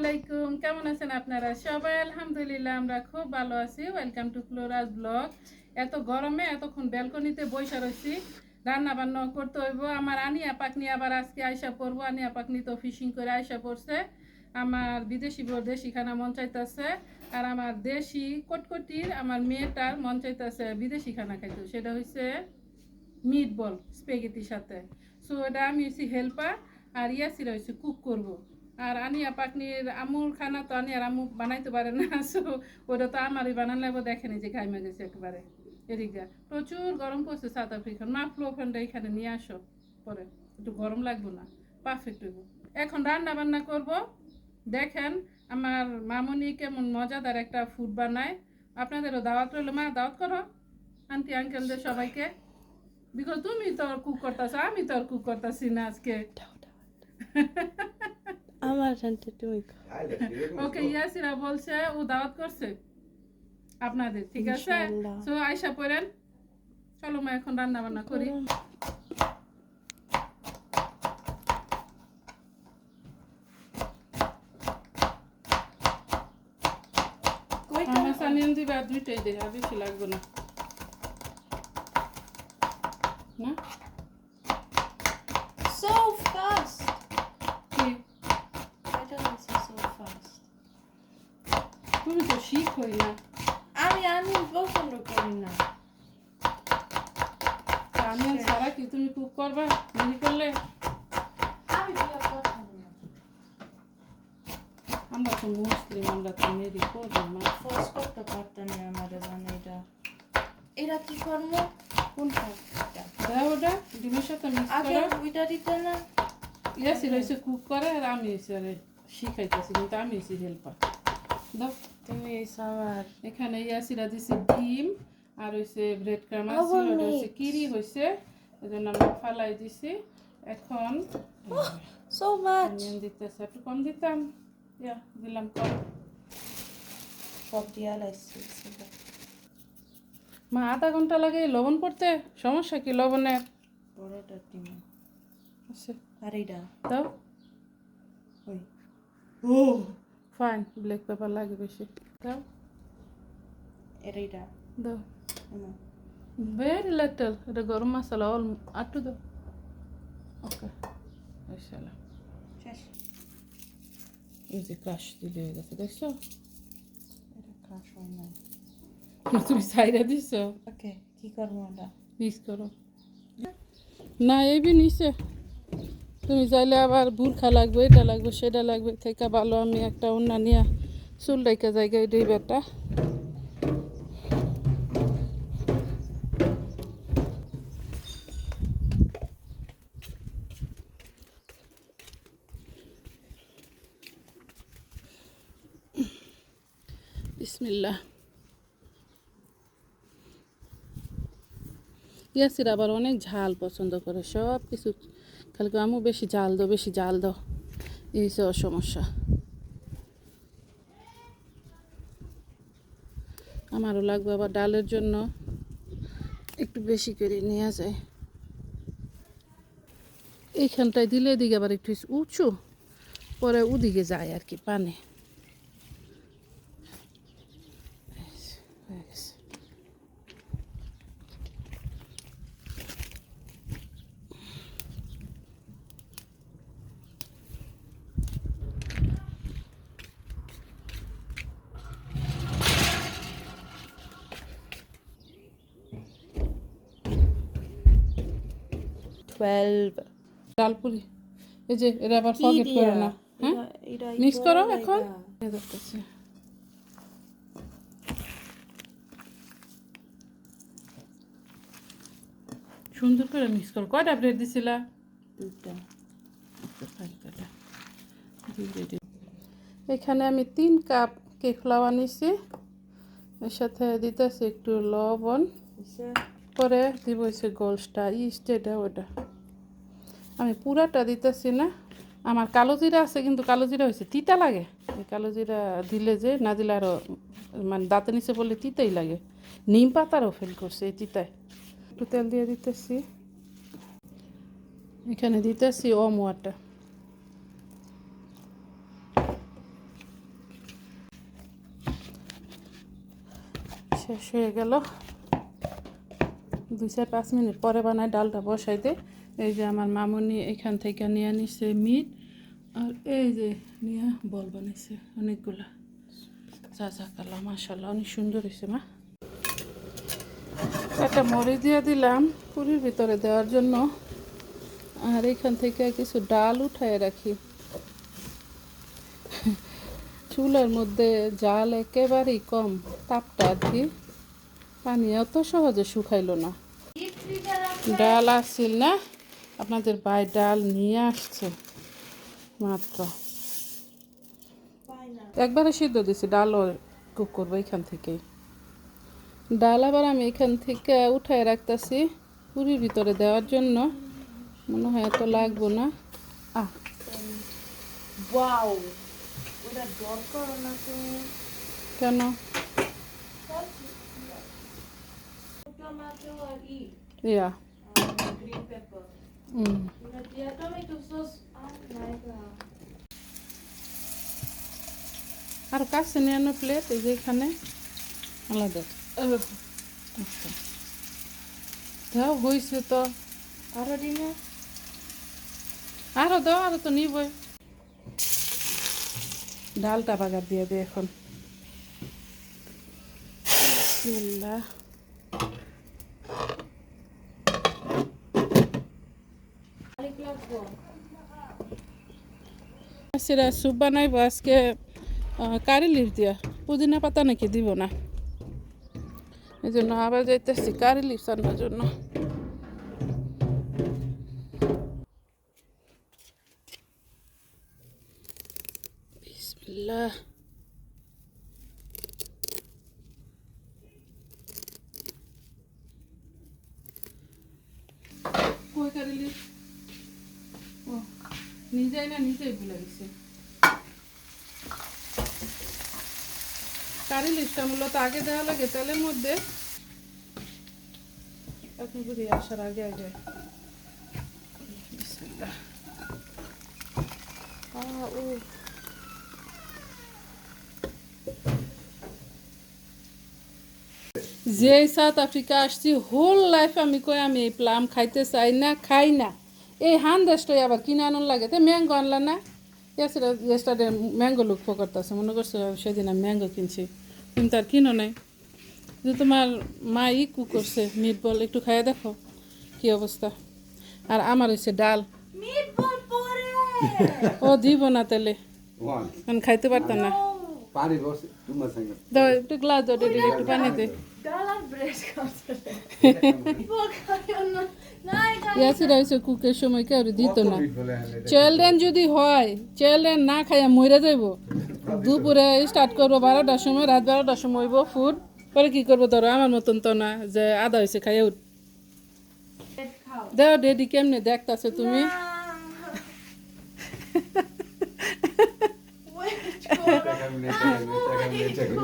আলাইকুম, কেমন আছেন আপনারা? সবাই আলহামদুলিল্লাহ, আমরা খুব ভালো আছি। ওয়েলকাম টু ফ্লোরাজ ব্লগ এত গরমে, এতক্ষণ ব্যালকনিতে বসে রয়েছি রান্না বান্না করতে হইব। আমার আনিয়া পাকনি আবার আজকে আয়সা পড়ব। আনিয়া পাকনি তো ফিশিং করে আয়সা পড়ছে। আমার বিদেশি বউ দেশি খানা মন চাইতেছে। আর আমার দেশি কটকটির আমার মেয়েটার মন চাইতেছে বিদেশি খানা খাইতে। সেটা হচ্ছে মিট বল স্পেগেটির সাথে। সো এটা আমি হচ্ছি হেল্পার আর ইয়াসিরা হচ্ছে কুক করব। আর আনিয়া পাকনির আমুর খানা তো আনিয়ার আমু বানাইতে পারে না সো ওটা তো আমারই বানালে দেখেনি যে ঘাইমে গেছে একেবারে। এদিকে প্রচুর গরম পড়ছে সাউথ আফ্রিকার মা ফ্লো ফ্যানটা এখানে নিয়ে আসো পরে। একটু গরম লাগবো না। পারফেক্ট হইব। এখন রান্না বান্না করব। দেখেন আমার মামনি কেমন মজাদার একটা ফুড বানায়। আপনাদেরও দাওয়াত রইল। মা দাওয়াত করো। আন্টি আঙ্কেলদের সবাইকে। বিকজ তুমি তো কুক করতেছো আমি তো আর কুক করতেছি না আজকে। আমার শান্তি তুমি ওকে ইয়াসিরা বলছে ও দাওয়াত করছে আপনাদের ঠিক আছে? সো আয়সা পড়েন। চলো মা এখন রান্না বান্না করি আমার সানিয়ান দিবা দুইটাই দে আর বেশি লাগবে না। না So fast! কি এটা হচ্ছে so fast. তুমি তো শিখ হই না আমি আমি পছন্দ করি না আমি আর সারা কি তুমি কুক করবা মনে করলে আমি পুরো পছন্দ না আমরা তো মুসলিম আমরা তো মেরি করব না ফোর্স করতে পারতাম না আমার জানে এটা এটা কি করব কোনটা দাও ওটা ডিমের সাথে মিক্স করো। ওইটা দিতে না? ইয়াসি রয়েছে কুক করে আর আমি এসে আরে শিখাইতেছি কিন্তু আমি এসে হেল্পার দাও। তুমি এই এখানে ইয়াসিরা দিছে ডিম আর হইছে ব্রেড ক্রাম আছে ওটা mix. কিরি আমরা ফালাই দিছি। এখন সো মাচ দিতেছে একটু কম দিতাম। ইয়া দিলাম কম। সব দিয়া লাগছে মা আধা ঘণ্টা লাগে লবণ পড়তে? সমস্যা কি লবণের? বড়টা টিম। আছে আর এইটা দাও। ওই। ও ফাইন ব্ল্যাক পেপার লাগে বেশি। দাও। এর এইটা দাও। ভেরি লিটল এটা গরম মশলা অল আটটু দাও। ওকে মশলা শেষ। এই যে ক্রাশ দিলে হয়ে গেছে দেখছ? এটা ক্রাশ হয় না তুমি সাইডে দিছো ওকে কি করব মিক্স করো না এই বি নিচে তুমি চাইলে আবার বুরখা লাগবে এটা লাগবে সেটা লাগবে থেকে ভালো আমি একটা অন্য নিয়ে চুল ডাইকা জায়গায় দিই বেটা বিসমিল্লাহ ইয়াসির আবার অনেক ঝাল পছন্দ করে, সব কিছু। খালি আমু বেশি জাল দাও, বেশি জাল দাও। এই সমস্যা। আমারও লাগবে আবার ডালের জন্য একটু বেশি করে নেওয়া যায়। এইখানটায় দিলে এদিকে আবার একটু উঁচু, পরে ওদিকে যায় আর কি পানে হয়ে গেছে টুয়েলভ ডালপুরি। এই যে এটা আবার ফরগেট করো না হ্যাঁ? এটা মিক্স করো এখন। সুন্দর করে মিক্স করো। কয়টা ব্রেড দিছিলা? দুটা এখানে আমি তিন কাপ কেক ফ্লাওয়ার নিছি। এর সাথে দিতেছি একটু লবণ। পরে দিব হচ্ছে গোলসটা ইস্ট এটা ওটা। আমি পুরাটা দিতেছি না। আমার কালো জিরা আছে, কিন্তু কালো জিরা হয়েছে, তিতা লাগে। এই কালো জিরা দিলে যে না দিলে আরও মানে দাঁতে নিচে পড়লে তিতাই লাগে। নিম পাতারও ফেল করছে এই তিতায়। একটু তেল দিয়ে দিতেছি। এখানে দিতেছি অমোয়াটা শেষ হয়ে গেল। দুই চার পাঁচ মিনিট পরে বানায় ডালটা বসাই দেয় এই যে আমার মামুনি এখান থেকে নিয়ে নিছে মিট, আর এই যে নিয়ে বল বানাইছে অনেকগুলা। যা যা, কালা মাসাল্লাহ অনেক সুন্দর হয়েছে মা। একটা মরি দিয়ে দিলাম পুরীর ভিতরে দেওয়ার জন্য। আর এখান থেকে কিছু ডাল উঠায় রাখি। চুলের মধ্যে জাল একেবারেই কম, তাপটা আর কি। পানি অত সহজে শুকাইলো না। ডাল আসছিল না? আপনাদের ভাই ডাল নিয়ে আসছে মাত্র। একবারে সিদ্ধ দিছি ডালও কুক করব এখান থেকেই। ডাল আবার আমি এখান থেকে উঠায় রাখতেছি পুরীর ভিতরে দেওয়ার জন্য। মনে হয় এত লাগবো না। আহ। কেন? ইয়া। God. আর কাছে নিয়ে আনো প্লেট এই যে এখানে। আলাদা। আচ্ছা। দাও হয়েছে তো। আরও দিনে আরও দাও আরও তো নিবই। ডালটা বাগার দিয়ে দে এখন। বিসমিল্লাহ। সেটা স্যুপ বানাইব আজকে কারি লিভ দিয়া। পুদিনা পাতা নাকি দিব না? এই জন্য আবার যাইতেছি কারি লিভস আনার জন্য বিসমিল্লাহ কই কারি লিভ ও নিজেই না ভুলে গেছি কারি লিস্টটা মূলত আগে দেওয়া লাগে, তেলের মধ্যে। আসার আগে আগে। যে সাউথ আফ্রিকা আসছি হোল লাইফ আমি কই, আমি এই প্লাম খাইতে চাই না, খাই না। এই হান দেশটাই আবার কিনে আনুন লাগে। তো ম্যাঙ্গো আনলা না? এছাড়া ইয়েস্টারডে ম্যাঙ্গো লুক করতেছে মনে করছ সেদিন আমি ম্যাঙ্গো কিনছি। কিন্তু আর কিনো নাই। যে তোমার মা ই কু করছে মিট বল একটু খাইয়ে দেখো কি অবস্থা। আর আমার হচ্ছে ডাল। ও দিব না তেলে One. আমি খাইতে পারতাম না। পানি বসে তোমার সঙ্গে। দাও একটু গ্লাস দাও একটু পানি দে। ইয়াসিরা হয়েছে কুকের সময় কেউ দিত না? চিলড্রেন যদি হয় চিলড্রেন না খাইয়া মরে যাইব। দুপুরে স্টার্ট করব বারোটার সময় রাত বারোটার সময় হইব ফুড পরে কি করব ধরো আমার মতন তো না যে আদা হয়েছে খাইয়া উঠ। দেও ডেডি কেমনে দেখতাছো তুমি?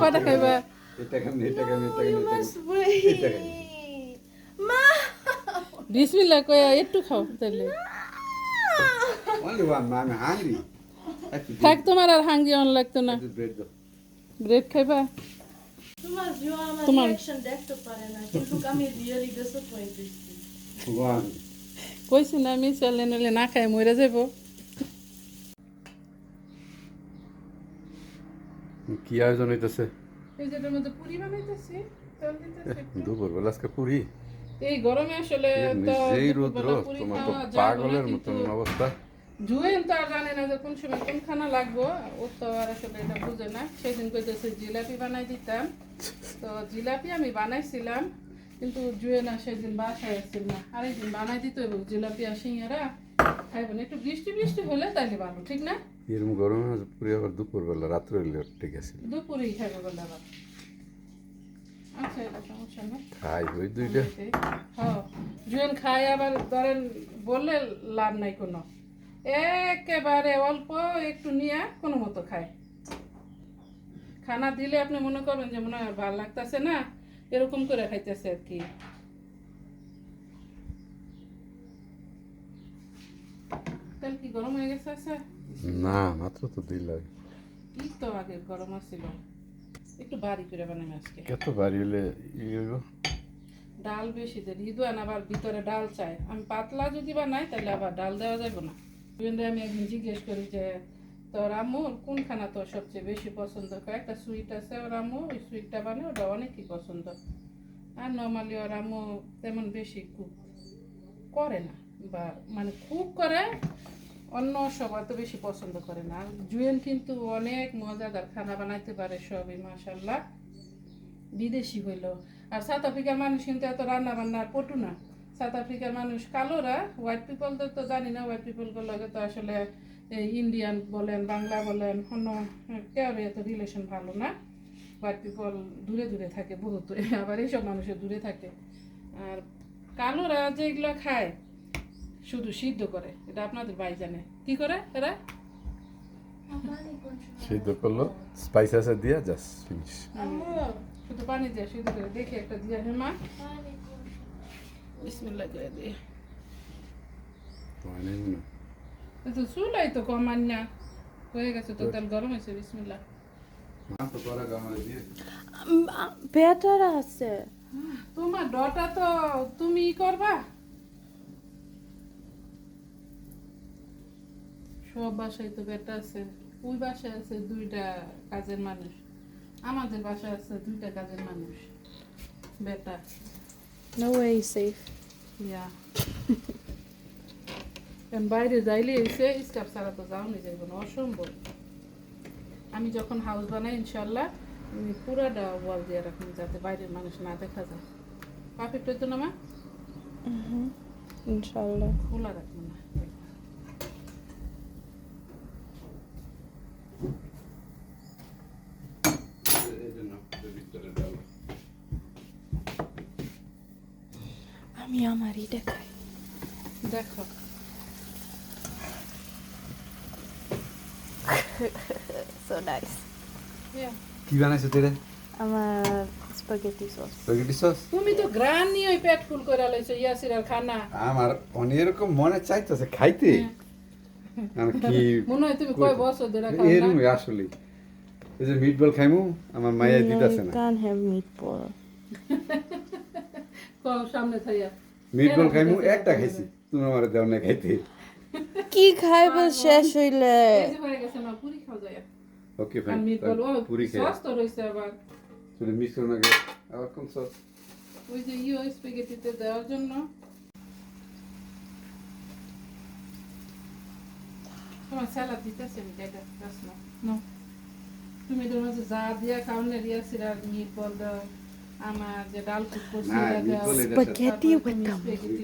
কটা খাইবা? এটা কেমন এটা কেমন এটা কেমন এটা মা। বিসমিল্লা কয়া একটু খাও তাহলে থাক তোমার আর হাঙ্গি অন লাগতো না. ব্রেড খাইবা? তোমার ভিউ আমার তোমার- রিঅ্যাকশন দেখতে পারে না কিন্তু আমি রিয়েলি ডিসঅ্যাপয়েন্টেড One. কইছি না আমি চলে নলে না খাই মরে যাব কি আয়োজন হইতেছে? এই যেটার মধ্যে পুরি বানাইতেছি দুপুর বেলা আজকে পুরি। এই গরমে আসলে তোমার তো না, পাগলের মতন অবস্থা। জুয়েন তো আর জানে না যে কোন সময় কোন খানা লাগবো। ও তো আর আসলে এটা বুঝে না। সেদিন কইতেছে জিলাপি বানাই দিতাম। তো জিলাপি আমি বানাইছিলাম কিন্তু জুয়েন আর সেদিন বাসায় আসছিল না। আরেকদিন বানাই দিতে জিলাপি আর সিঙ্গারা। খাইব না একটু বৃষ্টি বৃষ্টি হলে তাইলে ভালো ঠিক না? এরম গরমে পুরি আবার দুপুর বেলা রাত্রে ঠিক আছে। দুপুরেই খাইব বলে আবার আচ্ছা এটা সমস্যা না খাই ওই দুইটা। হ্যাঁ খাই আবার ধরেন বললে লাভ নাই কোনো। একেবারে অল্প একটু নিয়ে কোনো মতো খায় খানা দিলে আপনি মনে করবেন যে মনে হয় ভালো লাগতেছে না এরকম করে খাইতেছে আর কি। তেল কি গরম হয়ে গেছে আছে না মাত্র তো দিল কি তো আগে গরম আছিল। একটু বাড়ি করে বানাই আজকে। কত বাড়ি হলে ডাল বেশি দেয় রিদুয়ান আবার ভিতরে ডাল চায়। আমি পাতলা যদি বানাই তাহলে আবার ডাল দেওয়া যাবে না। আমি একদিন জিজ্ঞেস করি যে তোর আম্মুর কোনখানা তোর সবচেয়ে বেশি পছন্দ? করে একটা সুইট আছে ওর আম্মু ওই সুইটটা বানায় ওটা অনেকই পছন্দ। আর নর্মালি ওর আম্মু তেমন বেশি কুক করে না বা মানে কুক করে অন্য সব অত বেশি পছন্দ করে না। জুয়েন কিন্তু অনেক মজাদার খানা বানাইতে পারে সবই মাসাল্লাহ বিদেশি হইল। আর সাউথ আফ্রিকার মানুষ কিন্তু এত রান্না বান্নার পটু না। সাউথ আফ্রিকার মানুষ কালোরা হোয়াইট পিপলদের তো জানি না হোয়াইট পিপলগুলোকে তো আসলে ইন্ডিয়ান বলেন, বাংলা বলেন, অন্য কেউ এত রিলেশন ভালো না। হোয়াইট পিপল দূরে দূরে থাকে বহুত। আবার এইসব মানুষের দূরে থাকে। আর কালোরা যেগুলো খায় শুধু সিদ্ধ করে এটা আপনাদের ভাই জানে। কি করে এরা? সিদ্ধ করল স্পাইস আছে দিয়া জাস্ট ফিনিশ শুধু পানি দিয়ে সিদ্ধ করে দেখে একটা দিয়ে হেমা বিসমিল্লাহ করে দিয়ে। তো চুলাই তো কমান না। হয়ে গেছে তো তেল গরম হয়েছে বিসমিল্লাহ বেটার আছে। তোমার ডটা তো তুমি করবা? সব বাসায় তো বেটা আছে। ওই বাসায় আছে দুইটা কাজের মানুষ। আমাদের বাসায় আছে দুইটা কাজের মানুষ। বেটা। No way safe yeah. বাইরে যাইলে এসে স্টাফ ছাড়া তো যাওনি যাইব না অসম্ভব। আমি যখন হাউস বানাই ইনশাল্লাহ আমি পুরাটা ওয়াল দিয়ে রাখুন যাতে বাইরের মানুষ না দেখা যায়। পারফেক্ট হইতো না মা? ইনশাআল্লাহ। খোলা রাখব না এই জন্য ভিতরে ডাল আমি আমারই দেখাই দেখো। So nice Yeah. কি বানাইছো তেরে? আমার স্পাগেটি সস স্প্যাগেটি সস তুমি তো গ্রান নিয়ে ওই পেট ফুল করে লাইছো ইয়াসির আর খানা। আমার অনেক এরকম মনে চাইতেছে খাইতে। আর কি মনে হয় তুমি কয় বছর ধরে খাও এরকম না আসলে। এই যে মিট বল খাইমু আমার মাইয়া দিতেছে না। can't have meatball. কও সামনে থাইয়া। মিট বল কেন খাইমু একটা তুমি? খাইছি। তুমি আমার দেও না খাইতে। কি খাইব শেষ হইলে। এই যে হয়ে গেছে না পুরি খাও যায়। ওকে আর ফাইন মিট বল ও পুরি খাই। সস তো রইছে আবার। তুমি মিস করো না গে আবার কোন সস ওই যে ইও স্পেগেটিতে দেওয়ার জন্য। তোমার স্যালাড দিতেছে আমি এটা গাছ না তুমি মধ্যে যা দিয়া খাওয়ালে রিয়াসির আর মিট বল দাও আমার যে ডাল কুক করছি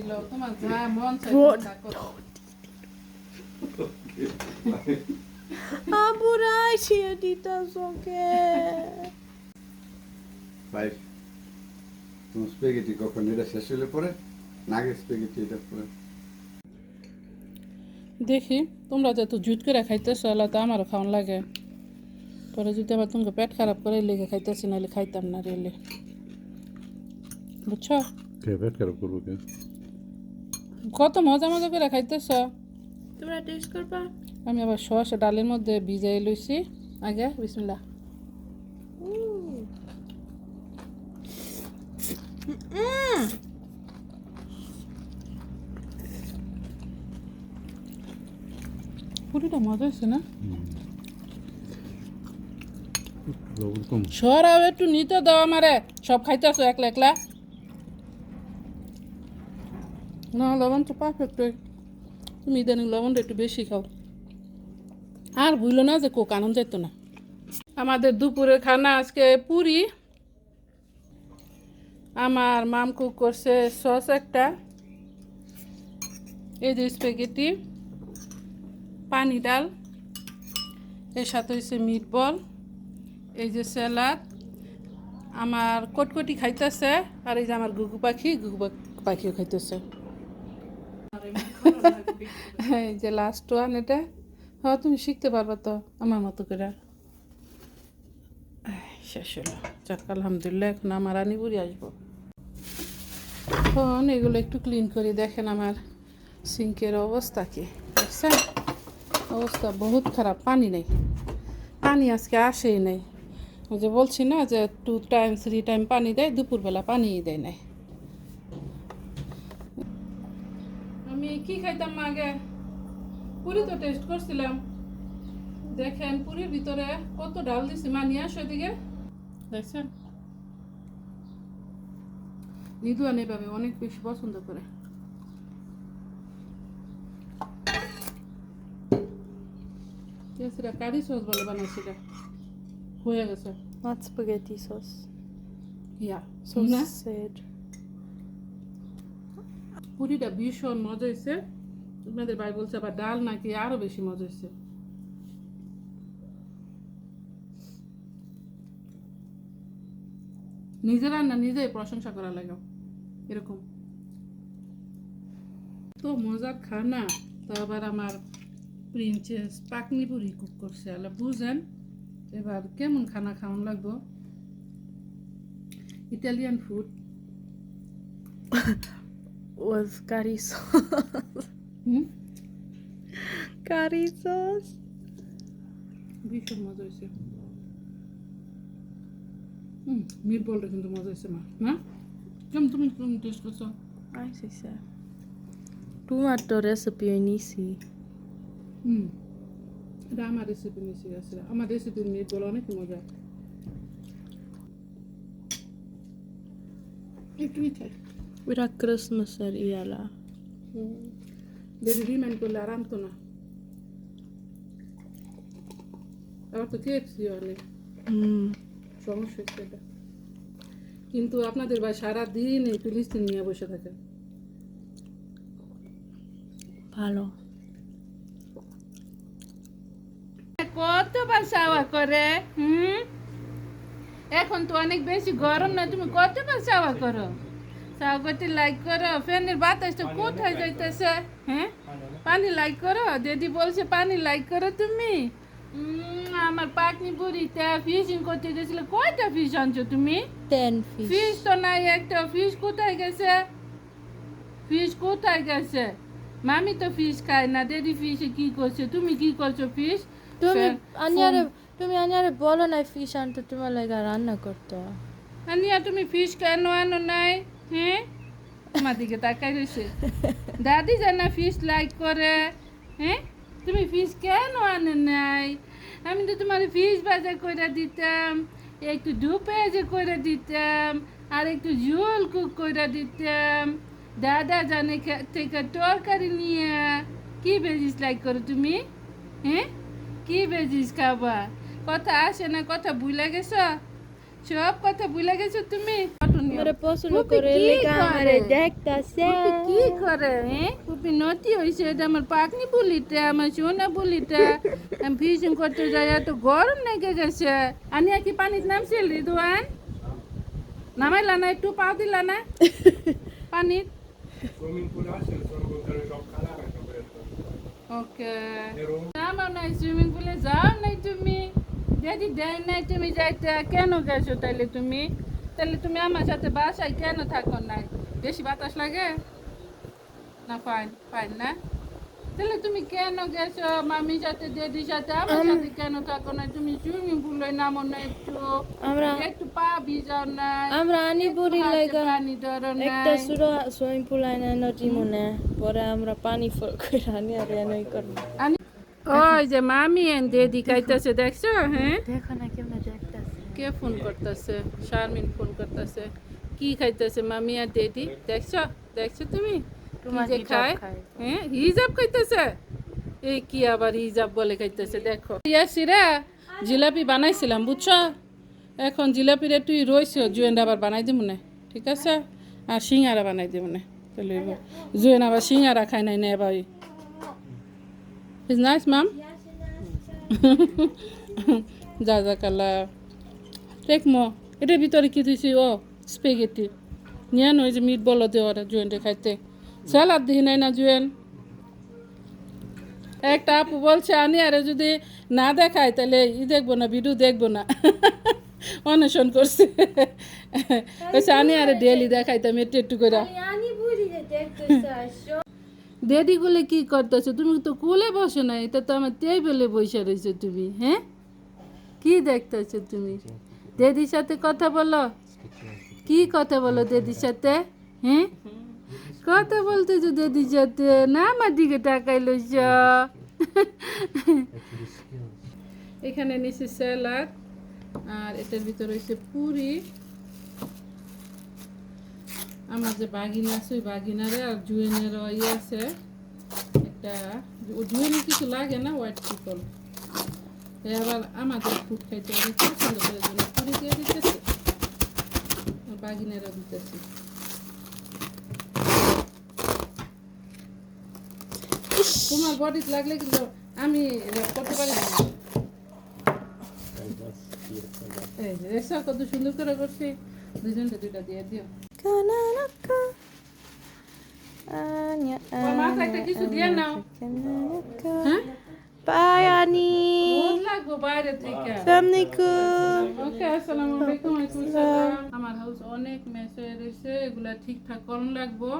দাও। তোমার যা মন তা তুমি স্প্যাগেটি কখন? এটা শেষ হলে পরে? নাগে স্প্যাগেটি এটা পরে। দেখি তোমরা যত জুট করে খাইতেছো আল্লাহ তো আমারও খাওয়ান লাগে। পরে যদি আবার তোমাকে পেট খারাপ করে লেগে খাইতেছি নাহলে খাইতাম না রেলে বুঝছ? কে পেট খারাপ করব কে কত মজা মজা করে খাইতেছ। তোমরা টেস্ট করবা? আমি আবার সসা ডালের মধ্যে ভিজাই লইছি। আগে বিসমিল্লাহ। পুরিটা মজা হয়েছে না? সরাও একটু নিতে দাও আমারে। সব খাইতেছো একলা একলা? না লবণ তো পারফেক্ট তুমি ইদানিং লবণটা একটু বেশি খাও। আর বুঝলো না যে কোক আনন্দ যেত না। আমাদের দুপুরের খানা আজকে পুরি। আমার মাম কুক করছে সস একটা। এই যে স্প্যাগেটি পানি ডাল, এর সাথে হয়েছে মিট বল এই যে স্যালাড আমার কটকটি খাইতেছে, আর এই যে আমার গুগু পাখি গুগু পাখিও খাইতেছে। এই যে লাস্ট ওয়ান এটা হ্যাঁ তুমি শিখতে পারবে তো আমার মতো করে। শেষ হলো। যাক আলহামদুলিল্লাহ এখন আমার বুড়ি আসব। এখন এগুলো একটু ক্লিন করে দেখেন আমার সিঙ্কের অবস্থা কি। দেখছেন? অবস্থা বহুত খারাপ পানি নেই। পানি আজকে আসেই নেই। যে বলছি না যে টু টাইম থ্রি টাইম পানি দেয় দুপুরবেলা পানি দেয় নাই আমি কি খাইতাম আগে? পুরি তো টেস্ট করছিলাম। দেখেন পুরীর ভিতরে কত ডাল দিছি। মা নিয়ে আসো এদিকে। দেখছেন? নিদুয়ান এভাবে অনেক বেশি পছন্দ করে। সেটা কারি সস বলে বানাইছি এটা। হয়ে গেছে। Not spaghetti sauce. ইয়া না। sad. পুরিটা ভীষণ মজা হয়েছে আপনাদের ভাই বলছে আবার ডাল নাকি আরও বেশি মজা হয়েছে নিজে রান্না নিজেই প্রশংসা করা লাগে। এরকম। তো মজার খানা তো আবার আমার প্রিন্সেস পাকনি পুরি কুক করছে। আলা বুঝেন, এবার কেমন খানা খাওয়ান লাগবো? Italian food Was curry sauce. হুম curry sauce. ভীষণ মজা হয়েছে হুম মিট বলটা কিন্তু মজা হয়েছে মা না কেমন তুমি তুমি টেস্ট করছ se é. Tomato recipe inici. হুম এটা আমার রেসিপি মিশে গেছে আমার রেসিপি মিট বল অনেক মজা একটু মিঠাই Vira Christmas er iala. যদি রিমাইন্ড করলে আর আনতো তো খেয়েছি অনেক. সমস্যা হচ্ছে কিন্তু আপনাদের ভাই সারাদিন এই ফিলিস্তিন নিয়ে বসে থাকে ভালো. কতবার চাওয়া করে হুম এখন তো অনেক বেশি গরম না তুমি কতবার চাওয়া করো করতে লাইক করো ফ্যানের বাতাসটা কোথায় যাইতেছে হ্যাঁ পানি লাইক করো দিদি বলছে পানি লাইক করো তুমি আমার পাকনি বুড়িতে ফিশিং করতে গেছিল কয়টা ফিশ আনছো তুমি. ফিশ তো নাই একটা ফিশ কোথায় গেছে ফিশ কোথায় গেছে মামি তো ফিশ খায় না দিদি ফিশে কি করছে তুমি কি করছ ফিশ তুমি আনিয়ারে তুমি আনিয়ারে বলো না ফিশ আনতে তোমার লাগা রান্না করতে আনিয়া তুমি ফিশ কেন আনো নাই হ্যাঁ আমার দিকে তাকাই রয়েছে দাদি জানা ফিশ লাইক করে হ্যাঁ তুমি ফিশ কেন আনো নাই? আমি তো তোমার ফিশ ভাজা করে দিতাম, একটু দু পেঁয়াজে করে দিতাম, আর একটু ঝোল কুক করে দিতাম। দাদা জানে থেকে তরকারি নিয়ে, কি ভেজিস লাইক করো তুমি? হ্যাঁ কি ভেজিস খাবা? কথা আসে না, কথা ভুলে গেছো? সব কথা ভুলে গেছো তুমি? আমারে পছন্দ করে করে? আমারে দেখতাছে কি করে হ্যাঁ পুপি নতি হয়েছে এটা আমার পাকনি বুলিটা আমার সোনা বুলিটা আমি ফিশিং করতে যাই এত গরম লেগে গেছে আনিয়া কি পানির নামছিল রিদুয়ান নামাইলা না একটু পা দিলা না পানির ওকে নামাও নাই সুইমিং পুলে যাও নাই তুমি যদি দেয় নাই তুমি যাইতে কেন গেছো তাহলে তুমি তাহলে তুমি আমার সাথে বাসায় কেন থাকো নাই বেশি বাতাস লাগে? না ফাইন ফাইন না? তাহলে তুমি কেন গেছো? মামির সাথে দিদির সাথে আমার সাথে কেন থাকো না? তুমি সুইমিং পুলে নামো না একটু। আমরা একটু পা ভিজাও নাই আমরা আনি বুড়ি হাতে লাগা পানি ধরো একটা নাই সুরা সুইমিং পুল আইনা নদী মনে পরে আমরা পানি ফুল করে আনি আর এনেই করব। আনি- ওই যে মামি এন দিদি কাইতাছে দেখছ? হ্যাঁ? দেখো না কেমন দেখতাছে কে ফোন করতেছে? শারমিন ফোন করতেছে। কি খাইতেছে? মামি আর দিদি দেখছ? দেখছ তুমি? যে হিজাব খায়। হ্যাঁ হিজাব খাইতেছে? এই কি আবার হিজাব বলে খাইতেছে দেখো। ইয়াসিরা জিলাপি বানাইছিলাম বুঝছ? এখন জিলাপির একটু রয়েছে জুয়েন আবার বানাই দিব না ঠিক আছে? আর সিঙ্গারা বানাই দিব না তাহলে জুয়েন আবার সিঙ্গারা খাই নাই না ভাই। ইজ নাইস ম্যাম যা যা কালা দেখ ম এটার ভিতরে কি দিছি? ও স্পেগেটি নিয়ে ওই যে মিট বলো দেওয়ার জুয়েনটে খাইতে। স্যালাদ দিই নাই না জুয়েন? একটা আপু বলছে আনি আরে যদি না দেখায় তাহলে ই দেখব না ভিডিও দেখব না। অন্বেষণ করছে। বলছে আনি আরে ডেলি দেখাইতাম একটু একটু করে ডেডিগুলো কি করতেছো? তুমি তো কোলে বসো না এটা তো আমার টেবিলে বসে রয়েছো তুমি হ্যাঁ? কি দেখতেছো তুমি? দিদির সাথে কথা বলো। কি কথা বলো দিদির সাথে? হ্যাঁ? কথা বলতে যে দিদির সাথে? না, আমার দিকে তাকাইলো এখানে নিচে স্যালাড, আর এটার ভিতরে হচ্ছে পুরি। আমার যে বাগিনা আছে, ওই বাগিনারে আর জুয়েনের ইয়ে আছে। একটা জুয়েনের কিছু লাগে না হোয়াইট পিপল আবার আমাদের ফুড খাইতে অনেক পছন্দ করে পুরি দিয়ে দিতেছে? আর দিতেছি। তোমার বডি লাগলে কিন্তু আমি করতে পারি না। এই যে দেখছ কত সুন্দর করে করছি। দুজনটা দুইটা দিয়ে দিও. Anya, একটা কিছু দিয়ে নাও. হ্যাঁ? Bye, Annie. লাগবো বাইরে থেকে Assalamualaikum. ওকে আসসালামু আলাইকুম ওয়ালাইকুম সালাম আমার হাউস অনেক মেস হয়ে রয়েছে এগুলা ঠিকঠাক করন লাগবো।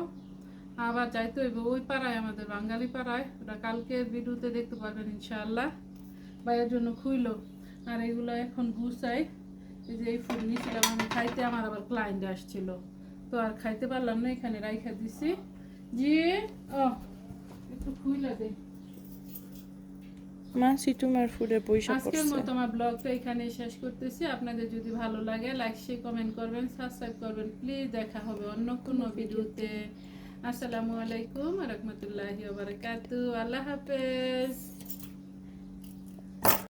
আবার যাইতে হইব ওই পাড়ায় আমাদের বাঙালি পাড়ায়। ওটা কালকে ভিডিওতে দেখতে পারবেন ইনশাআল্লাহ। জন্য খুইলো। আর এগুলো এখন গুছাই। এই যে এই ফুল নিয়েছিলাম আমি খাইতে আমার আবার ক্লায়েন্ট আসছিল। তো আর খাইতে পারলাম না এখানে রাইখা দিছি। জি ও একটু খুইলা দে। মাসি তোমার ফুডে পয়সা করছে। আজকের মত আমার ব্লগটা এখানেই শেষ করতেছি। আপনাদের যদি ভালো লাগে লাইক শেয়ার কমেন্ট করবেন সাবস্ক্রাইব করবেন। প্লিজ দেখা হবে অন্য কোন ভিডিওতে। আসসালামু আলাইকুম ওয়া রাহমাতুল্লাহি ওয়া বারাকাতু আল্লাহ হাফেজ।